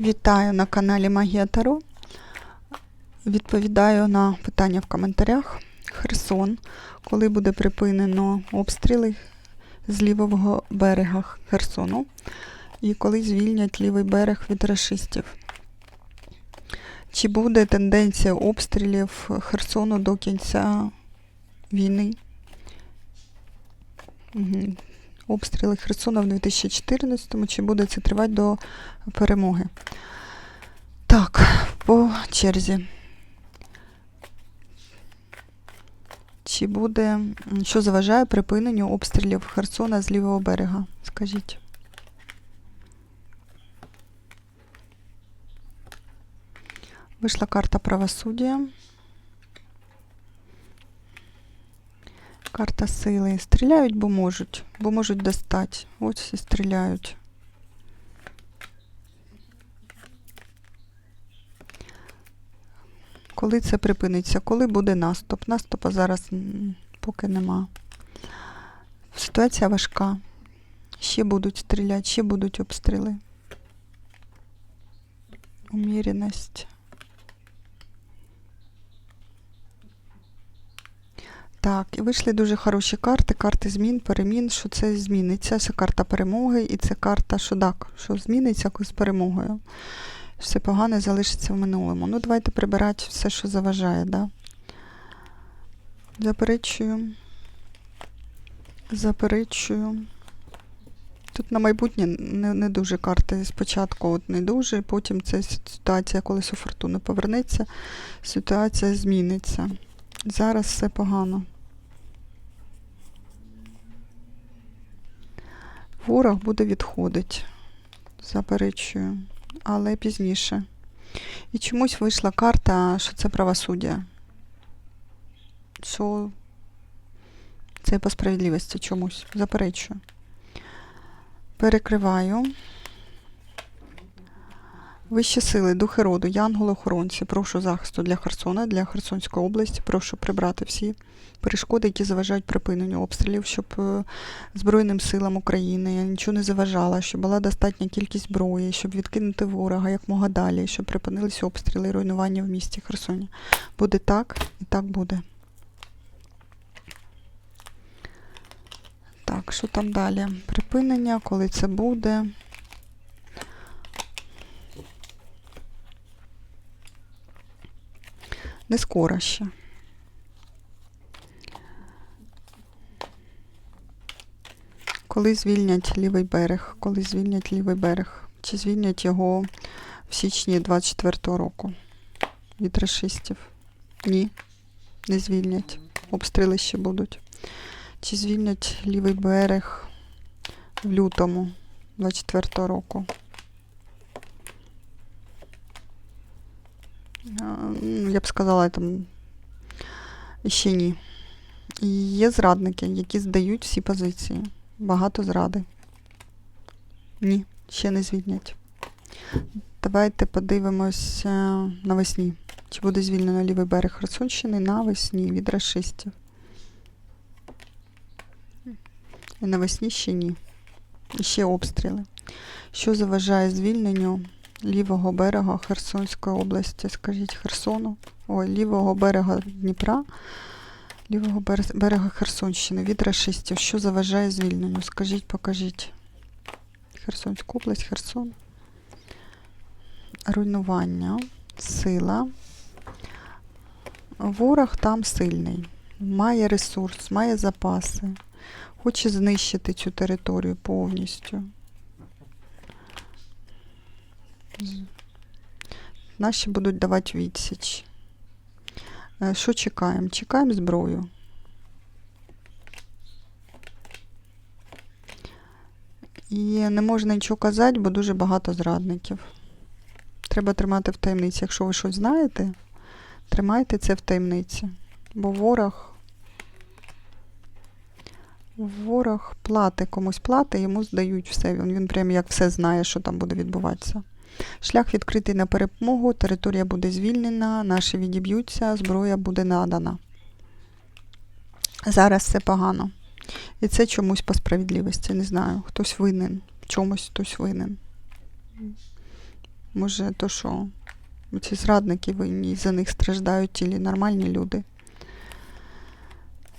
Вітаю на каналі Магія Таро. Відповідаю на питання в коментарях. Херсон, коли буде припинено обстріли з лівого берега Херсону і коли звільнять лівий берег від рашистів. Чи буде тенденція обстрілів Херсону до кінця війни? Обстріли Херсона в 2014-му, чи буде це тривати до перемоги? Так, по черзі. Чи буде, що заважає припиненню обстрілів Херсона з лівого берега? Скажіть. Вийшла карта правосуддя. Карта сили. Стріляють, бо можуть, бо можуть достати. Ось і стріляють. Коли це припиниться? Коли буде наступ? Наступа зараз поки нема. Ситуація важка. Ще будуть стріляти, ще будуть обстріли. Уміреність. Так, і вийшли дуже хороші карти, карти змін, перемін, що це зміниться. Це карта перемоги і це карта, що так, що зміниться з перемогою. Все погане залишиться в минулому. Ну, давайте прибирати все, що заважає, да? Заперечую. Заперечую. Тут на майбутнє не, не дуже карти. Спочатку от не дуже, потім це ситуація, коли фортуни повернеться, ситуація зміниться. Зараз все погано. Ворог буде відходити. Заперечую. Але пізніше. І чомусь вийшла карта, що це правосуддя. Що це по справедливості чомусь. Заперечую. Перекриваю. Вищі сили, духи роду, янголи-охоронці, прошу захисту для Херсона, для Херсонської області. Прошу прибрати всі перешкоди, які заважають припиненню обстрілів, щоб е, Збройним силам України нічого не заважало, щоб була достатня кількість зброї, щоб відкинути ворога як мога далі, щоб припинилися обстріли і руйнування в місті Херсоні. Буде так і так буде. Так, що там далі? Припинення, коли це буде. Не скоро ще. Коли звільнять лівий берег, коли звільнять лівий берег, чи звільнять його в січні 24-го року від рашистів? Ні, не звільнять. Обстріли ще будуть. Чи звільнять лівий берег в лютому 24-го року? А, ну, Я б сказала, там ще ні. Є зрадники, які здають всі позиції. Багато зради. Ні, ще не звільнять. Давайте подивимось навесні. Чи буде звільнено лівий берег Херсонщини навесні від рашистів. І навесні ще ні. І ще обстріли. Що заважає звільненню лівого берега Херсонської області? Скажіть Херсону. Ой, лівого берега Дніпра. Лівого берега Херсонщини від рашистів. Що заважає звільненню? Скажіть, покажіть. Херсонську область, Херсон. Руйнування, сила. Ворог там сильний. Має ресурс, має запаси. Хоче знищити цю територію повністю. З- Наші будуть давати відсіч. Е, Що чекаємо? Чекаємо зброю. І не можна нічого казати, бо дуже багато зрадників. Треба тримати в таємниці. Якщо ви щось знаєте, тримайте це в таємниці. Бо ворог. Ворог плати комусь плати, йому здають все. Він, він прям як все знає, що там буде відбуватися. Шлях відкритий на перемогу, територія буде звільнена, наші відіб'ються, зброя буде надана. Зараз все погано. І це чомусь по справедливості. Не знаю. Хтось винен. Чомусь хтось винен. Може, то що ці зрадники винні, за них страждають тілі нормальні люди.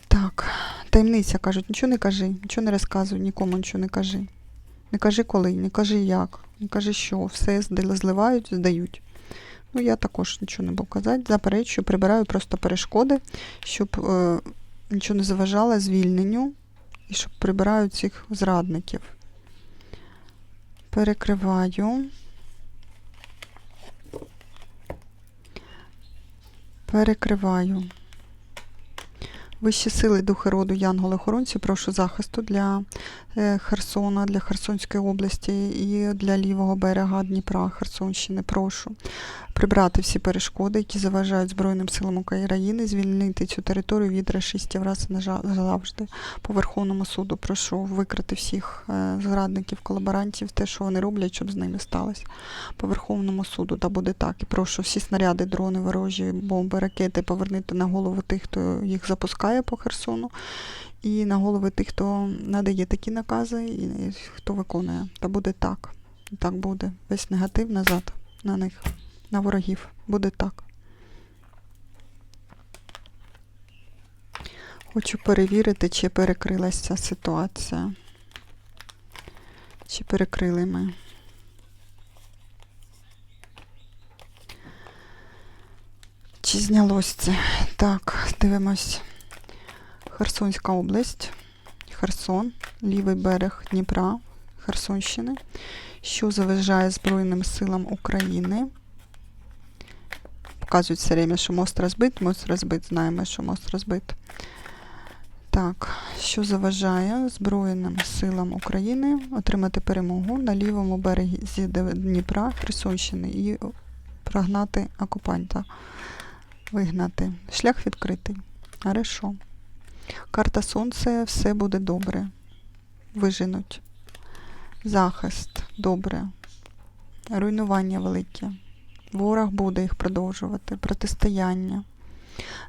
Так, таємниця кажуть, нічого не кажи, нічого не розказуй, нікому нічого не кажи. Не кажи коли, не кажи як, не кажи що, все зливають, здають. Ну, я також нічого не буду казати. Заперечую, прибираю просто перешкоди, щоб е, нічого не заважало звільненню і щоб прибираю цих зрадників. Перекриваю. Перекриваю. Вищі сили духи роду Янголи Хоронці, прошу захисту для е, Херсона, для Херсонської області і для лівого берега Дніпра Херсонщини. Прошу прибрати всі перешкоди, які заважають Збройним силам України, звільнити цю територію від расистів раз і назавжди. По Верховному суду прошу викрити всіх е, зрадників, колаборантів, те, що вони роблять, щоб з ними сталося. По Верховному суду, та буде так. І прошу всі снаряди, дрони, ворожі, бомби, ракети повернути на голову тих, хто їх запускає по Херсону, і на голови тих, хто надає такі накази, і хто виконує. Та буде так. Так буде. Весь негатив назад на них, на ворогів. Буде так. Хочу перевірити, чи перекрилася ця ситуація. Чи перекрили ми. Чи знялось це? Так, дивимось. Херсонська область, Херсон, лівий берег Дніпра, Херсонщини, що заважає Збройним силам України. Показують все время, що мост розбит, мост розбит, знаємо, що мост розбит. Так, що заважає Збройним силам України отримати перемогу на лівому березі Дніпра, Херсонщини і прогнати окупанта, вигнати. Шлях відкритий. Хорошо. Карта Сонце, все буде добре. Виженуть. Захист добре. Руйнування велике. Ворог буде їх продовжувати. Протистояння.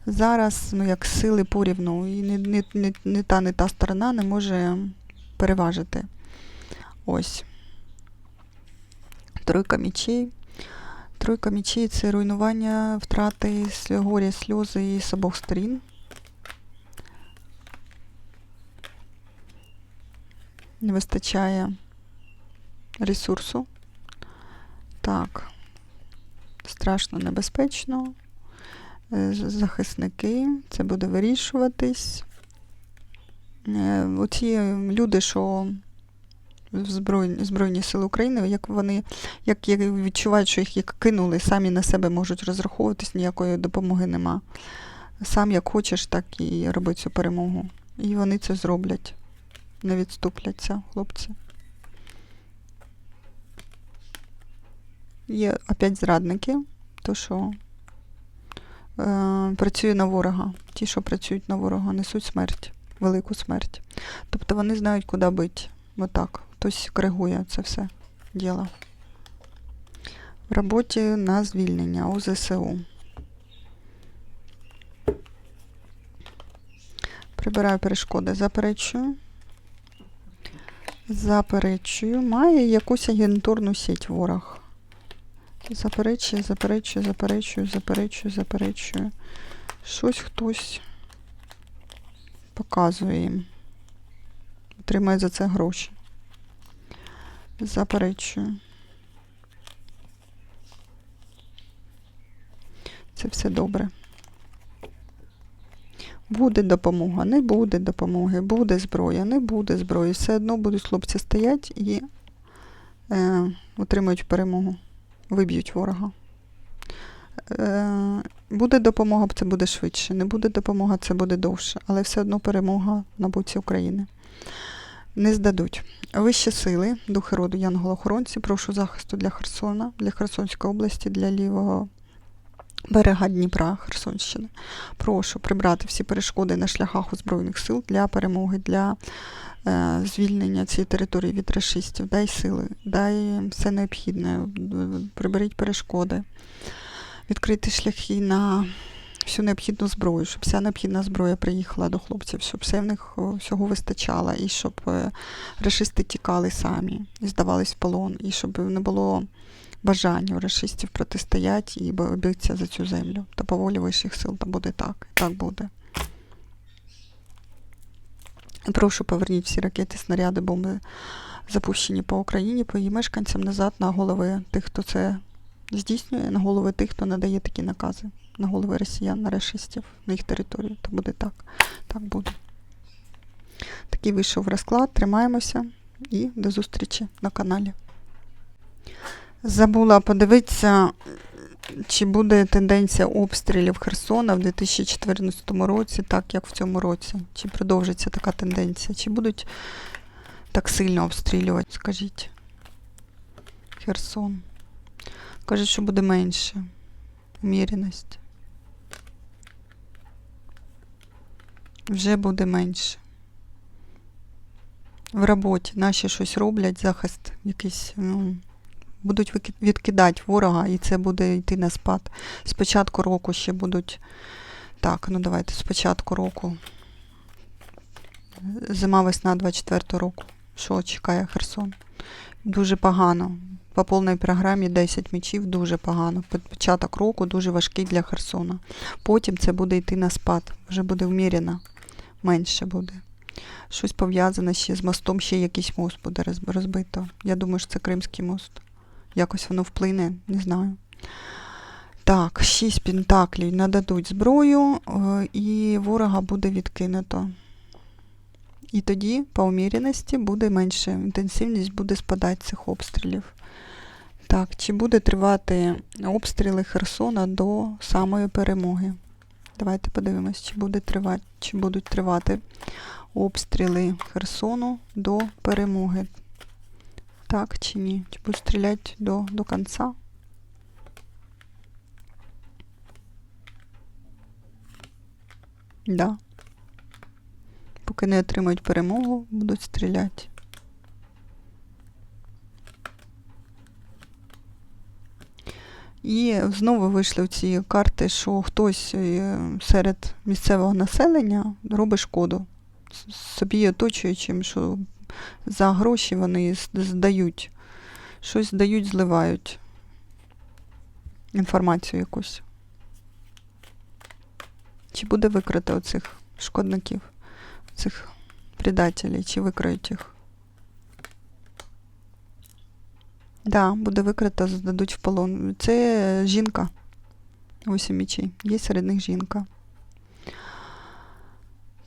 Зараз, ну, як сили порівну, і не, не, не, не та, не та сторона не може переважити. Ось. Тройка мічей. Тройка мічей це руйнування, втрати, горя, сльози з обох сторін. Не вистачає ресурсу. Так, страшно небезпечно. Е, Захисники, це буде вирішуватись. Е, Оці люди, що в Збройні, Збройні Сили України, як вони як як відчувають, що їх як кинули, самі на себе можуть розраховуватись, ніякої допомоги нема. Сам як хочеш, так і роби цю перемогу. І вони це зроблять не відступляться, хлопці. Є опять зрадники, то що е, працює на ворога. Ті, що працюють на ворога, несуть смерть, велику смерть. Тобто вони знають, куди бити. Отак. Хтось коригує це все діло. В роботі на звільнення у ЗСУ. Прибираю перешкоди, заперечую. Заперечую. Має якусь агентурну сеть ворог. Заперечує, заперечує, заперечую, заперечую, заперечую. Щось хтось показує їм. Отримає за це гроші. Заперечую. Це все добре. Буде допомога, не буде допомоги, буде зброя, не буде зброї. Все одно будуть хлопці стоять і е, отримують перемогу, виб'ють ворога. Е, буде допомога, це буде швидше. Не буде допомога, це буде довше. Але все одно перемога на боці України. Не здадуть. Вищі сили, духи роду Янголохоронці, прошу захисту для Херсона, для Херсонської області, для лівого берега Дніпра, Херсонщини. Прошу прибрати всі перешкоди на шляхах у Збройних сил для перемоги, для е, звільнення цієї території від расистів. Дай сили, дай все необхідне, приберіть перешкоди, відкрити шляхи на всю необхідну зброю, щоб вся необхідна зброя приїхала до хлопців, щоб все в них всього вистачало, і щоб е, расисти тікали самі і здавались в полон, і щоб не було бажання у расистів протистоять і бо- за цю землю. Та по волі вищих сил, то буде так. Так буде. Прошу поверніть всі ракети, снаряди, бомби, запущені по Україні, по її мешканцям назад на голови тих, хто це здійснює, на голови тих, хто надає такі накази, на голови росіян, на расистів, на їх територію. То буде так. Так буде. Такий вийшов розклад. Тримаємося і до зустрічі на каналі. Забула подивитися, чи буде тенденція обстрілів Херсона в 2014 році, так як в цьому році. Чи продовжиться така тенденція? Чи будуть так сильно обстрілювати, скажіть? Херсон. Кажуть, що буде менше. Уміреність. Вже буде менше. В роботі наші щось роблять, захист якийсь. Ну, будуть відкидати ворога, і це буде йти на спад. З початку року ще будуть. Так, ну давайте з початку року. Зима весна 24 року. Що чекає Херсон? Дуже погано. По повній програмі 10 мечів дуже погано. Початок року дуже важкий для Херсона. Потім це буде йти на спад. Вже буде вміряно. Менше буде. Щось пов'язане ще з мостом, ще якийсь мост буде розбито. Я думаю, що це Кримський мост. Якось воно вплине, не знаю. Так, шість пентаклів нададуть зброю, е, і ворога буде відкинуто. І тоді, по уміряності, буде менше. Інтенсивність буде спадати цих обстрілів. Так, чи буде тривати обстріли Херсона до самої перемоги? Давайте подивимось, чи буде тривати, чи будуть тривати обстріли Херсону до перемоги. Так чи ні? Чи будуть стріляти до, до кінця? Да. Поки не отримають перемогу, будуть стріляти. І знову вийшли в ці карти, що хтось е, серед місцевого населення робить шкоду собі оточуючим, що за гроші вони здають. Щось здають, зливають. Інформацію якусь. Чи буде викрито оцих шкодників, цих предателів, чи викриють їх? Да, буде викрито, здадуть в полон. Це жінка. Ось мічей. Є серед них жінка.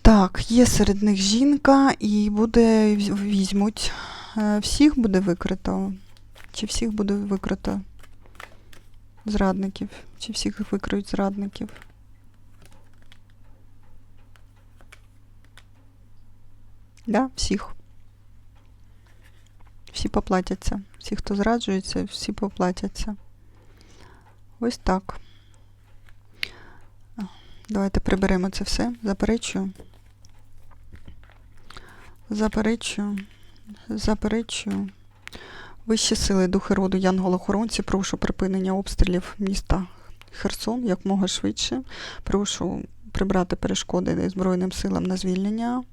Так, є серед них жінка, і буде візьмуть. Е, Всіх буде викрито. Чи всіх буде викрито зрадників? Чи всіх викриють зрадників? Да, всіх. Всі поплатяться. Всі, хто зраджується, всі поплатяться. Ось так. Давайте приберемо це все. Заперечую. Заперечую. Заперечую. Вищі сили, духи роду, янголохоронці, прошу припинення обстрілів міста Херсон якмога швидше. Прошу прибрати перешкоди Збройним силам на звільнення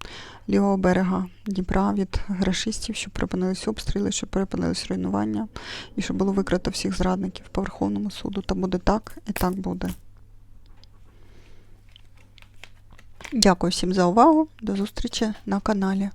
лівого берега Дніпра від грашистів, щоб припинились обстріли, щоб припинились руйнування і щоб було викрито всіх зрадників по Верховному суду. Та буде так і так буде. Дякую всім за увагу. До зустрічі на каналі.